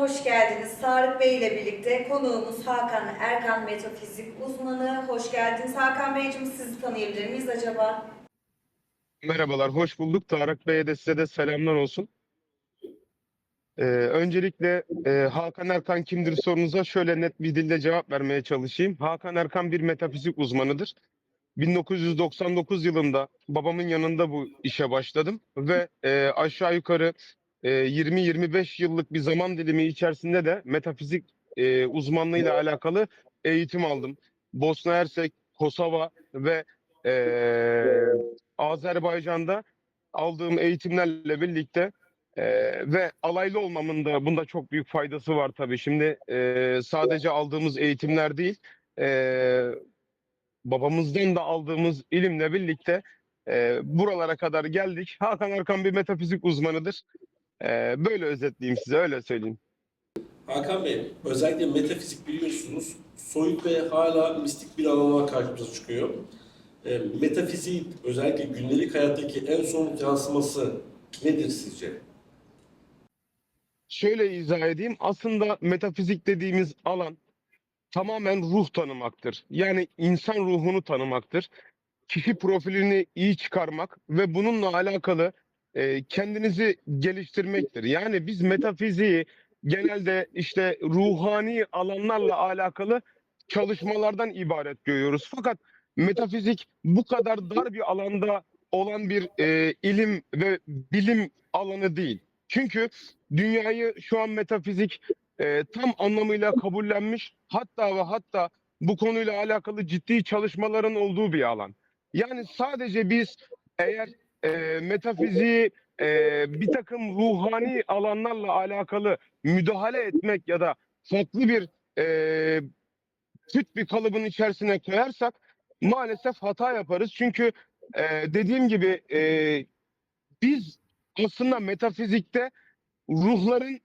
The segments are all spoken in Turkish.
hoş geldiniz. Tarık Bey ile birlikte konuğumuz Hakan Erkan Metafizik uzmanı. Hoş geldiniz. Hakan Beyciğim sizi tanıyabilir miyiz acaba? Merhabalar, hoş bulduk. Tarık Bey'e de size de selamlar olsun. Ee, öncelikle e, Hakan Erkan kimdir sorunuza şöyle net bir dilde cevap vermeye çalışayım. Hakan Erkan bir metafizik uzmanıdır. 1999 yılında babamın yanında bu işe başladım ve e, aşağı yukarı e, 20-25 yıllık bir zaman dilimi içerisinde de metafizik e, uzmanlığıyla alakalı eğitim aldım. Bosna Hersek, Kosova ve e, Azerbaycan'da aldığım eğitimlerle birlikte e, ve alaylı olmamın da bunda çok büyük faydası var tabii. Şimdi e, sadece aldığımız eğitimler değil, e, babamızdan da aldığımız ilimle birlikte e, buralara kadar geldik. Hakan Erkan bir metafizik uzmanıdır. E, böyle özetleyeyim size, öyle söyleyeyim. Hakan Bey, özellikle metafizik biliyorsunuz, soyut ve hala mistik bir alan olarak karşımıza çıkıyor. E, metafizik, özellikle gündelik hayattaki en son yansıması nedir sizce? Şöyle izah edeyim. Aslında metafizik dediğimiz alan tamamen ruh tanımaktır. Yani insan ruhunu tanımaktır. Kişi profilini iyi çıkarmak ve bununla alakalı e, kendinizi geliştirmektir. Yani biz metafiziği genelde işte ruhani alanlarla alakalı çalışmalardan ibaret görüyoruz. Fakat metafizik bu kadar dar bir alanda olan bir e, ilim ve bilim alanı değil. Çünkü dünyayı şu an metafizik e, tam anlamıyla kabullenmiş hatta ve hatta bu konuyla alakalı ciddi çalışmaların olduğu bir alan. Yani sadece biz eğer e, metafiziği e, bir takım ruhani alanlarla alakalı müdahale etmek ya da farklı bir e, küt bir kalıbın içerisine koyarsak maalesef hata yaparız. Çünkü e, dediğim gibi e, biz aslında metafizikte ruhların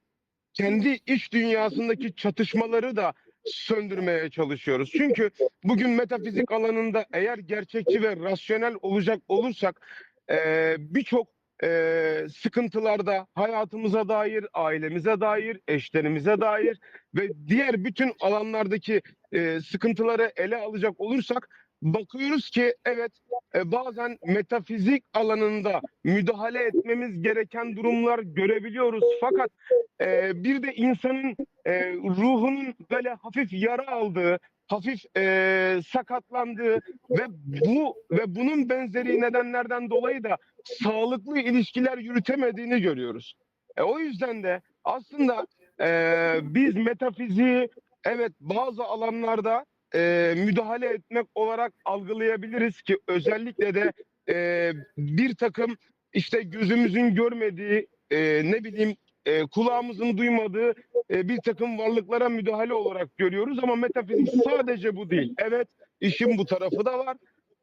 kendi iç dünyasındaki çatışmaları da söndürmeye çalışıyoruz. Çünkü bugün metafizik alanında eğer gerçekçi ve rasyonel olacak olursak e, birçok e, sıkıntılarda hayatımıza dair, ailemize dair, eşlerimize dair ve diğer bütün alanlardaki e, sıkıntıları ele alacak olursak bakıyoruz ki evet e, bazen metafizik alanında müdahale etmemiz gereken durumlar görebiliyoruz. Fakat e, bir de insanın e, ruhunun böyle hafif yara aldığı, hafif e, sakatlandığı ve bu ve bunun benzeri nedenlerden dolayı da sağlıklı ilişkiler yürütemediğini görüyoruz. E, o yüzden de aslında e, biz metafiziği evet bazı alanlarda e, müdahale etmek olarak algılayabiliriz ki özellikle de e, bir takım işte gözümüzün görmediği e, ne bileyim e, kulağımızın duymadığı e, bir takım varlıklara müdahale olarak görüyoruz ama metafizik sadece bu değil. Evet işin bu tarafı da var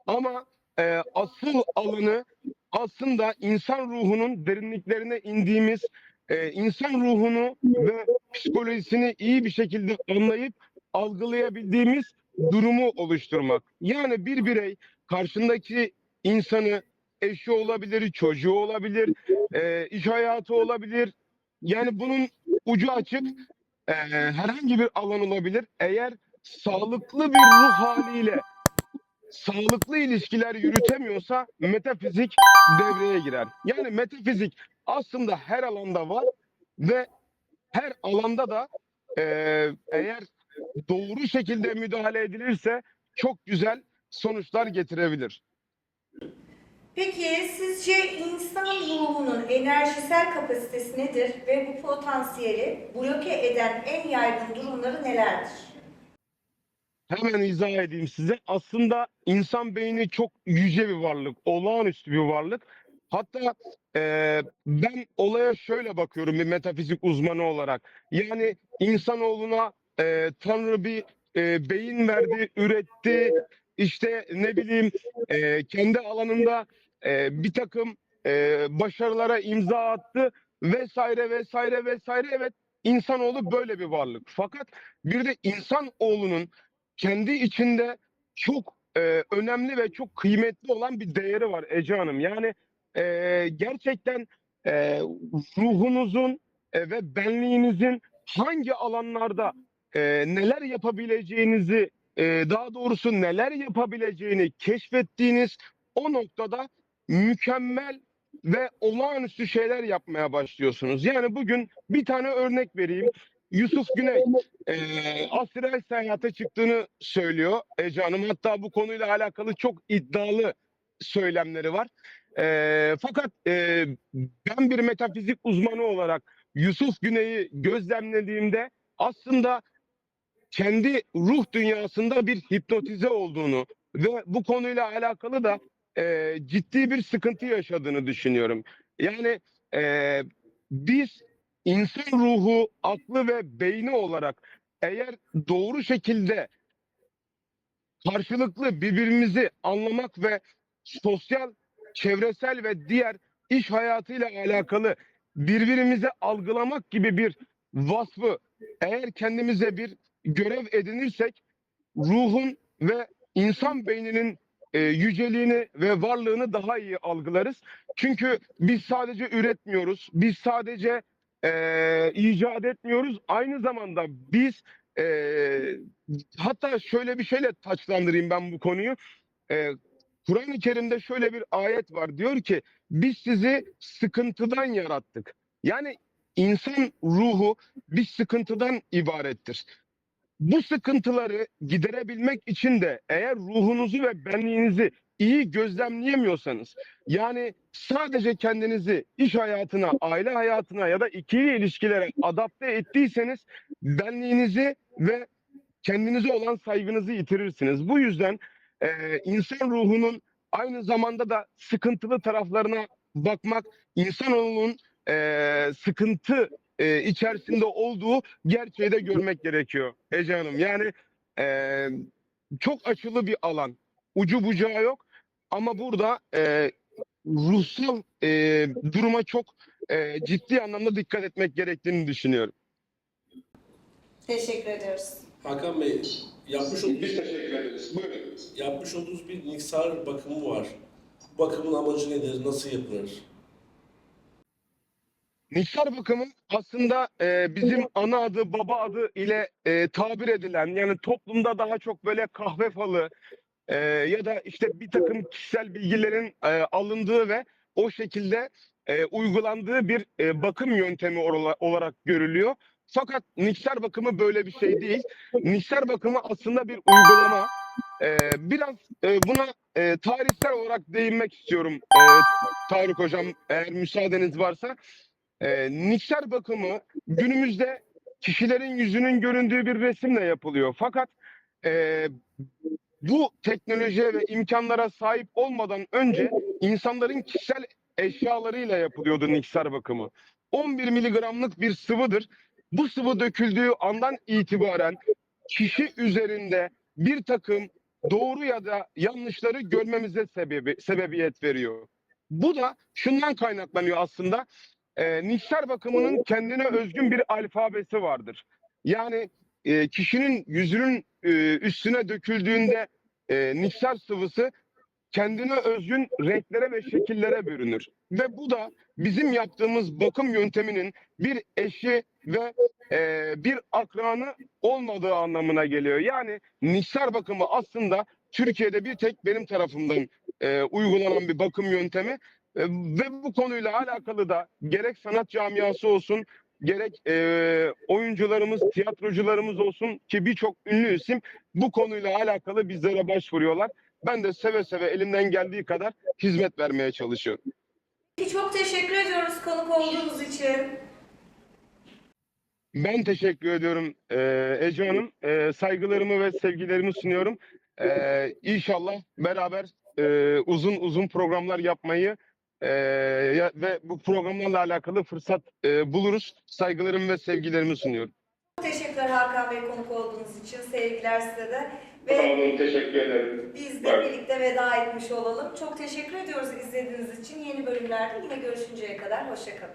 ama e, asıl alanı aslında insan ruhunun derinliklerine indiğimiz e, insan ruhunu ve psikolojisini iyi bir şekilde anlayıp algılayabildiğimiz durumu oluşturmak. Yani bir birey karşındaki insanı eşi olabilir, çocuğu olabilir, e, iş hayatı olabilir. Yani bunun ucu açık e, herhangi bir alan olabilir. Eğer sağlıklı bir ruh haliyle sağlıklı ilişkiler yürütemiyorsa metafizik devreye girer. Yani metafizik aslında her alanda var ve her alanda da e, eğer doğru şekilde müdahale edilirse çok güzel sonuçlar getirebilir. Peki sizce insan ruhunun enerjisel kapasitesi nedir ve bu potansiyeli bloke eden en yaygın durumları nelerdir? Hemen izah edeyim size. Aslında insan beyni çok yüce bir varlık, olağanüstü bir varlık. Hatta eee, ben olaya şöyle bakıyorum bir metafizik uzmanı olarak. Yani insanoğluna eee Tanrı bir eee, beyin verdi, üretti. İşte ne bileyim eee, kendi alanında eee, bir takım eee, başarılara imza attı vesaire vesaire vesaire. Evet insanoğlu böyle bir varlık. Fakat bir de insanoğlunun kendi içinde çok e, önemli ve çok kıymetli olan bir değeri var Ece Hanım. Yani e, gerçekten e, ruhunuzun e, ve benliğinizin hangi alanlarda e, neler yapabileceğinizi e, daha doğrusu neler yapabileceğini keşfettiğiniz o noktada mükemmel ve olağanüstü şeyler yapmaya başlıyorsunuz. Yani bugün bir tane örnek vereyim. Yusuf Güney e, astral seyahate çıktığını söylüyor Ece Hanım. Hatta bu konuyla alakalı çok iddialı söylemleri var. E, fakat e, ben bir metafizik uzmanı olarak Yusuf Güney'i gözlemlediğimde aslında kendi ruh dünyasında bir hipnotize olduğunu ve bu konuyla alakalı da e, ciddi bir sıkıntı yaşadığını düşünüyorum. Yani e, biz insan ruhu, aklı ve beyni olarak eğer doğru şekilde karşılıklı birbirimizi anlamak ve sosyal, çevresel ve diğer iş hayatıyla alakalı birbirimizi algılamak gibi bir vasfı eğer kendimize bir görev edinirsek ruhun ve insan beyninin e, yüceliğini ve varlığını daha iyi algılarız. Çünkü biz sadece üretmiyoruz, biz sadece e, icat etmiyoruz. Aynı zamanda biz e, hatta şöyle bir şeyle taçlandırayım ben bu konuyu. E, Kur'an-ı Kerim'de şöyle bir ayet var. Diyor ki biz sizi sıkıntıdan yarattık. Yani insan ruhu bir sıkıntıdan ibarettir. Bu sıkıntıları giderebilmek için de eğer ruhunuzu ve benliğinizi iyi gözlemleyemiyorsanız yani sadece kendinizi iş hayatına, aile hayatına ya da ikili ilişkilere adapte ettiyseniz benliğinizi ve kendinize olan saygınızı yitirirsiniz. Bu yüzden e, insan ruhunun aynı zamanda da sıkıntılı taraflarına bakmak, insanoğlunun e, sıkıntı e, içerisinde olduğu gerçeği de görmek gerekiyor Ece Hanım. Yani e, çok açılı bir alan. Ucu bucağı yok. Ama burada e, ruhsal e, duruma çok e, ciddi anlamda dikkat etmek gerektiğini düşünüyorum. Teşekkür ediyoruz. Hakan Bey, yapmış olduğunuz, teşekkür ederiz. Buyurun. yapmış olduğunuz bir niksar bakımı var. Bu bakımın amacı nedir? Nasıl yapılır? Niksar bakımı aslında e, bizim ana adı baba adı ile e, tabir edilen yani toplumda daha çok böyle kahve falı e, ya da işte bir takım kişisel bilgilerin e, alındığı ve o şekilde e, uygulandığı bir e, bakım yöntemi olarak görülüyor. Fakat niksar bakımı böyle bir şey değil. Niksar bakımı aslında bir uygulama. E, biraz e, buna e, tarihsel olarak değinmek istiyorum e, Tarık Hocam eğer müsaadeniz varsa. E, niksar bakımı günümüzde kişilerin yüzünün göründüğü bir resimle yapılıyor. Fakat e, bu teknolojiye ve imkanlara sahip olmadan önce insanların kişisel eşyalarıyla yapılıyordu niksar bakımı. 11 miligramlık bir sıvıdır. Bu sıvı döküldüğü andan itibaren kişi üzerinde bir takım doğru ya da yanlışları görmemize sebebi, sebebiyet veriyor. Bu da şundan kaynaklanıyor aslında. E, niksar bakımının kendine özgün bir alfabesi vardır. Yani e, kişinin yüzünün e, üstüne döküldüğünde e, niksar sıvısı kendine özgün renklere ve şekillere bürünür. Ve bu da bizim yaptığımız bakım yönteminin bir eşi ve e, bir akranı olmadığı anlamına geliyor. Yani niksar bakımı aslında Türkiye'de bir tek benim tarafımdan e, uygulanan bir bakım yöntemi. Ve bu konuyla alakalı da gerek sanat camiası olsun, gerek e, oyuncularımız, tiyatrocularımız olsun ki birçok ünlü isim bu konuyla alakalı bizlere başvuruyorlar. Ben de seve seve elimden geldiği kadar hizmet vermeye çalışıyorum. Çok teşekkür ediyoruz konuk olduğunuz için. Ben teşekkür ediyorum e, Ece Hanım. E, saygılarımı ve sevgilerimi sunuyorum. E, inşallah beraber e, uzun uzun programlar yapmayı e, ya- ve bu programlarla alakalı fırsat e, buluruz. Saygılarımı ve sevgilerimi sunuyorum. Çok teşekkürler Hakan Bey konuk olduğunuz için. Sevgiler size de. Sağ Ve olun, teşekkür ederim. biz de birlikte veda etmiş olalım. Çok teşekkür ediyoruz izlediğiniz için. Yeni bölümlerde yine görüşünceye kadar hoşçakalın.